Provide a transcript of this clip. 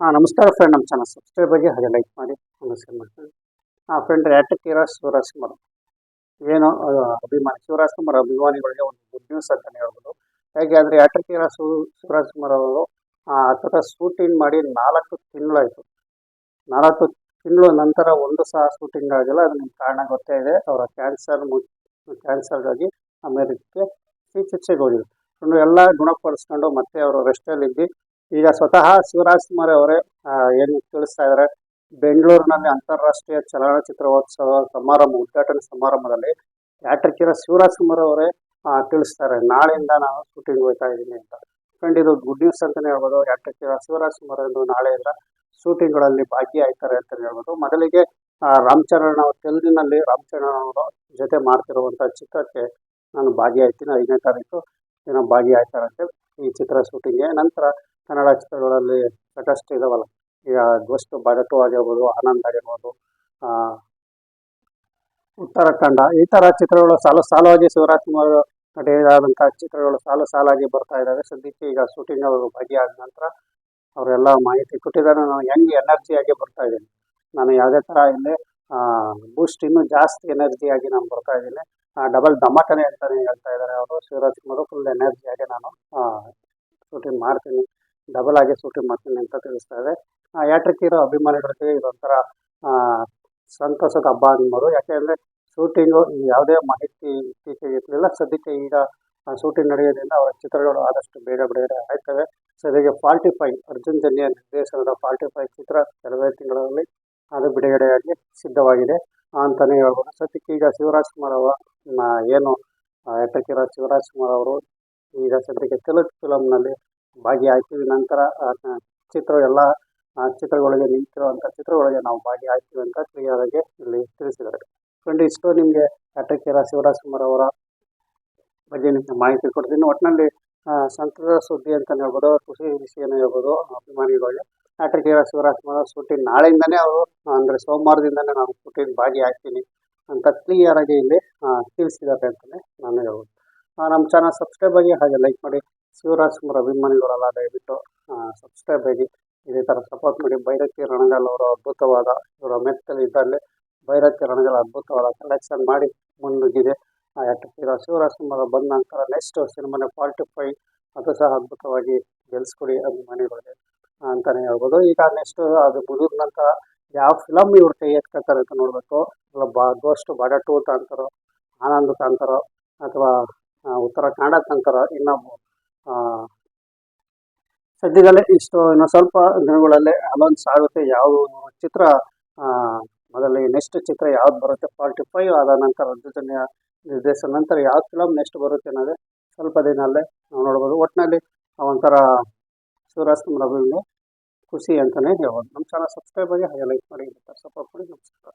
ಹಾಂ, ನಮಸ್ಕಾರ ಫ್ರೆಂಡ್ ನಮ್ಮ ಚಾನಲ್ ಸಬ್ಸ್ಕ್ರೈಬ್ ಆಗಿ ಹಾಗೆ ಲೈಕ್ ಮಾಡಿ ಶೇರ್ ಮಾಡ್ತೀನಿ ಹಾಂ ಫ್ರೆಂಡ್ ರ್ಯಾಟಕೀರ ಶಿವರಾಜ್ ಕುಮಾರ್ ಏನು ಅಭಿಮಾನಿ, ಶಿವರಾಜ್ ಕುಮಾರ್ ಅಭಿಮಾನಿಗಳಿಗೆ ಒಂದು ಗುಡ್ ನ್ಯೂಸ್ ಅಂತಲೇ ಹೇಳ್ಬೋದು. ಹೇಗೆ ಅಂದರೆ ಯಾಟಕೀರ ಶಿವ ಶಿವರಾಜ್ ಕುಮಾರ್ ಅವರು, ಆ ಥರ ಶೂಟಿಂಗ್ ಮಾಡಿ ನಾಲ್ಕು ತಿಂಗಳಾಯಿತು. ನಾಲ್ಕು ತಿಂಗಳು ನಂತರ ಒಂದು ಸಹ ಶೂಟಿಂಗ್ ಆಗಿಲ್ಲ, ಅದು ನಿಮ್ಗೆ ಕಾರಣ ಗೊತ್ತೇ ಇದೆ. ಅವರ ಕ್ಯಾನ್ಸರ್ ಕ್ಯಾನ್ಸರ್ಗಾಗಿ ಅಮೇರಿಕಕ್ಕೆ ಚಿಕಿತ್ಸೆಗೆ ಹೋಗಿದ್ರು. ಎಲ್ಲ ಗುಣಪಡಿಸ್ಕೊಂಡು ಮತ್ತೆ ಅವರು ರೆಸ್ಟಲ್ಲಿದ್ದು ಈಗ ಸ್ವತಃ ಶಿವರಾಜ್ ಕುಮಾರ್ ಅವರೇ ಏನು ತಿಳಿಸ್ತಾ ಇದ್ದಾರೆ, ಬೆಂಗಳೂರಿನಲ್ಲಿ ಅಂತಾರಾಷ್ಟ್ರೀಯ ಚಲನಚಿತ್ರೋತ್ಸವ ಸಮಾರಂಭ, ಉದ್ಘಾಟನೆ ಸಮಾರಂಭದಲ್ಲಿ ಯಾಟ್ರಿಕಿರ ಶಿವರಾಜ್ ಕುಮಾರ್ ಅವರೇ ತಿಳಿಸ್ತಾರೆ, ನಾಳೆಯಿಂದ ನಾನು ಶೂಟಿಂಗ್ ಹೋಗ್ತಾ ಇದ್ದೀನಿ ಅಂತ. ಫ್ರೆಂಡ್ ಇದು ಗುಡ್ ನ್ಯೂಸ್ ಅಂತಲೇ ಹೇಳ್ಬೋದು ಯಾಟ್ರಿಕಿರ ಶಿವರಾಜ್ ಕುಮಾರ್ ಎಂದು ನಾಳೆಯಿಂದ ಶೂಟಿಂಗ್ಗಳಲ್ಲಿ ಭಾಗಿಯಾಗ್ತಾರೆ ಅಂತಲೇ ಹೇಳ್ಬೋದು. ಮೊದಲಿಗೆ ರಾಮ್ ಅವರು, ತೆಲುಗಿನಲ್ಲಿ ರಾಮಚರಣ್ ಅವರು ಜೊತೆ ಮಾಡ್ತಿರುವಂಥ ಚಿತ್ರಕ್ಕೆ ನಾನು ಭಾಗಿಯಾಗ್ತೀನಿ, ಐದನೇ ತಾರೀಕು ಏನೋ ಭಾಗಿಯಾಗ್ತಾರಂತೆ ಈ ಚಿತ್ರ ಶೂಟಿಂಗ್ಗೆ ನಂತರ ಕನ್ನಡ ಚಿತ್ರಗಳಲ್ಲಿ ಸಾಕಷ್ಟು ಇದಾವಲ್ಲ. ಈಗ ಗೋಸ್ಟ್ ಬಡಟು ಆಗಿರ್ಬೋದು ಆನಂದ್ ಆಗಿರ್ಬೋದು ಆ, ಕಂಡ ಈ ಥರ ಚಿತ್ರಗಳು ಸಾಲು ಸಾಲವಾಗಿ ಶಿವರಾಜ್ ಕುಮಾರ್ ನಟಿಯಾದಂತಹ ಚಿತ್ರಗಳು ಸಾಲು ಸಾಲಾಗಿ ಬರ್ತಾ ಇದ್ದಾವೆ ಸದ್ಯಕ್ಕೆ ಈಗ ಶೂಟಿಂಗ್ ಅವರು ಭಾಗಿಯಾದ ನಂತರ ಅವರೆಲ್ಲ ಮಾಹಿತಿ ಕೊಟ್ಟಿದ್ದಾರೆ. ನಾನು ಹೆಂಗೆ ಎನರ್ಜಿಯಾಗಿ ಬರ್ತಾ ಇದ್ದೀನಿ. ನಾನು ಯಾವುದೇ ಥರ ಇಲ್ಲಿ ಬೂಸ್ಟ್ ಇನ್ನೂ ಜಾಸ್ತಿ ಎನರ್ಜಿಯಾಗಿ ನಾನು ಬರ್ತಾ ಇದ್ದೀನಿ. ಡಬಲ್ ಧಮಾಕನೆ ಅಂತಾನೆ ಹೇಳ್ತಾ ಇದ್ದಾರೆ ಅವರು. ಶಿವರಾಜ್ ಕುಮಾರ್ ಫುಲ್ ಎನರ್ಜಿಯಾಗಿ ನಾನು ಶೂಟಿಂಗ್ ಮಾಡ್ತೀನಿ. ಡಬಲ್ ಆಗಿ ಶೂಟಿಂಗ್ ಮಾಡ್ತೀನಿ ಅಂತ ತಿಳಿಸ್ತಾ ಇದೆ. ಯಾಟ್ರಿಕ್ ಇರೋ ಅಭಿಮಾನಿಗಳಿಗೆ ಇದೊಂಥರ ಸಂತಸದ ಹಬ್ಬ ಅನ್ಬೋದು ಯಾಕೆಂದರೆ ಶೂಟಿಂಗು ಯಾವುದೇ ಮಾಹಿತಿ ಇತ್ತೀಚೆಗೆ ಇರಲಿಲ್ಲ. ಸದ್ಯಕ್ಕೆ ಈಗ ಶೂಟಿಂಗ್ ನಡೆಯೋದ್ರಿಂದ ಅವರ ಚಿತ್ರಗಳು ಆದಷ್ಟು ಬೇಗ ಬಿಡುಗಡೆ ಆಗ್ತವೆ. ಸದ್ಯಕ್ಕೆ ಫಾರ್ಟಿ ಫೈವ್ ಅರ್ಜುನ್ ಜನ್ಯ ನಿರ್ದೇಶನದ ಫಾರ್ಟಿ ಫೈವ್ ಚಿತ್ರ ಕೆಲವೇ ತಿಂಗಳಲ್ಲಿ ಅದು ಬಿಡುಗಡೆಯಾಗಿ ಸಿದ್ಧವಾಗಿದೆ ಅಂತಲೇ ಹೇಳ್ಬೋದು. ಸದ್ಯಕ್ಕೆ ಈಗ ಶಿವರಾಜ್ ಕುಮಾರ್ ಅವರ ಏನು ಎಟ್ಟಕ್ಕಿರೋ ಶಿವರಾಜ್ ಕುಮಾರ್ ಅವರು ಈಗ ಸದ್ಯಕ್ಕೆ ತೆಲುಗು ಫಿಲಮ್ನಲ್ಲಿ ಭಾಗಿಯಾಗ್ತೀವಿ ನಂತರ ಚಿತ್ರ ಎಲ್ಲ ಚಿತ್ರಗಳಿಗೆ ನಿಂತಿರುವಂಥ ಚಿತ್ರಗಳಿಗೆ ನಾವು ಭಾಗಿಯಾಗ್ತೀವಿ ಅಂತ ಕ್ಲಿಯರ್ ಆಗಿ ಇಲ್ಲಿ ತಿಳಿಸಿದ್ದಾರೆ. ಫ್ರೆಂಡ್ ಇಷ್ಟು ನಿಮಗೆ ಅಟಕಿರ ಶಿವರಾಜ್ ಕುಮಾರ್ ಅವರ ಬಗ್ಗೆ ನಿಮಗೆ ಮಾಹಿತಿ ಕೊಡ್ತೀನಿ. ಒಟ್ಟಿನಲ್ಲಿ ಸಂತದ ಸುದ್ದಿ ಅಂತಲೇ ಹೇಳ್ಬೋದು ಖುಷಿ ವಿಷಯನೇ ಹೇಳ್ಬೋದು, ಅಭಿಮಾನಿಗಳಿಗೆ. ನಾಟಕೀಯ ಶಿವರಾಜ್ ಕುಮಾರ್ ಶೂಟಿಂಗ್ ನಾಳೆಯಿಂದನೇ ಅವರು, ಅಂದರೆ ಸೋಮವಾರದಿಂದನೇ ನಾನು ಶೂಟಿಂಗ್ ಭಾಗಿಯಾಗ್ತೀನಿ ಅಂತ ಕ್ಲಿಯರ್ ಆಗಿ ಇಲ್ಲಿ ತಿಳಿಸಿದ್ದಾರೆ ಅಂತಲೇ ನಾನು ಹೇಳ್ಬೋದು. ನಮ್ಮ ಚಾನಲ್ ಸಬ್ಸ್ಕ್ರೈಬ್ ಆಗಿ ಹಾಗೆ ಲೈಕ್ ಮಾಡಿ. ಶಿವರಾಜ್ ಕುಮಾರ್ ಅಭಿಮಾನಿಗಳೆಲ್ಲ ದಯವಿಟ್ಟು ಸಬ್ಸ್ಕ್ರೈಬ್ ಆಗಿ. ಇದೇ ಥರ ಸಪೋರ್ಟ್ ಮಾಡಿ. ಬೈರಕ್ಕಿ ರಣಗಾಲ್ ಅವರು ಅದ್ಭುತವಾದ ಇವರು ಮೆಟ್ಟಲ್ಲಿ ಇದ್ದಲ್ಲಿ ಬೈರಕ್ಕಿ ರಣಗಾಲ್ ಅದ್ಭುತವಾದ ಕಲೆಕ್ಷನ್ ಮಾಡಿ ಮುನ್ನುಗ್ಗಿದೆ. ಯಾಟಕ್ಕಿರೋ ಶಿವರಾಜ್ ಕುಮಾರ್ ಬಂದ ನಂತರ ನೆಕ್ಸ್ಟ್ ಸಿನಿಮಾನೇ ಫಾರ್ಟಿ ಫೈ ಅದು ಸಹ ಅದ್ಭುತವಾಗಿ ಗೆಲ್ಸ್ಕೊಡಿ ಅಭಿಮಾನಿಗಳಿಗೆ ಅಂತಲೇ ಹೇಳ್ಬೋದು. ಈಗ ನೆಕ್ಸ್ಟ್ ಅದು ಮುಗಿದ ನಂತರ ಯಾವ ಫಿಲಮ್ ಇವ್ರ ಕೈ ಎತ್ಕೊಳ್ತಾರೆ ಅಂತ ನೋಡಬೇಕು. ಇಲ್ಲ ಬಾ ಗೋಸ್ಟ್ ಬಾಡ ಟೂ ತಾಂತಾರೋ ಆನಂದ್ ತಾಂತಾರೋ ಅಥವಾ ಉತ್ತರ ಕನ್ನಡ ತಾಂತಾರೋ ಇನ್ನು ಆ, ಸದ್ಯದಲ್ಲೇ ಇಷ್ಟು ಇನ್ನು ಸ್ವಲ್ಪ ದಿನಗಳಲ್ಲೇ ಅಲೌನ್ಸ್ ಆಗುತ್ತೆ. ಯಾವ ಚಿತ್ರ ಮೊದಲು ನೆಕ್ಸ್ಟ್ ಚಿತ್ರ ಯಾವ್ದು ಬರುತ್ತೆ? ಫಾರ್ಟಿ ಫೈವ್ ಆದ ನಂತರ ಜೊತೆಯ ನಿರ್ದೇಶನ ನಂತರ ಯಾವ ಫಿಲಮ್ ನೆಕ್ಸ್ಟ್ ಬರುತ್ತೆ ಅನ್ನೋದೆ ಸ್ವಲ್ಪ ದಿನಲ್ಲೇ ನಾವು ನೋಡ್ಬೋದು. ಒಟ್ಟಿನಲ್ಲಿ ಒಂಥರ ಶಿವರಾಜ್ ಅಭಿಮಾನಿ ಖುಷಿ ಅಂತಲೇ ಹೇಳ್ಬೋದು. ನಮ್ಮ ಚಾನಲ್ ಸಬ್ಸ್ಕ್ರೈಬ್ ಆಗಿ ಹಾಗೆ ಲೈಕ್ ಮಾಡಿ, ಸಪೋರ್ಟ್ ಮಾಡಿ, ನಮಸ್ಕಾರ.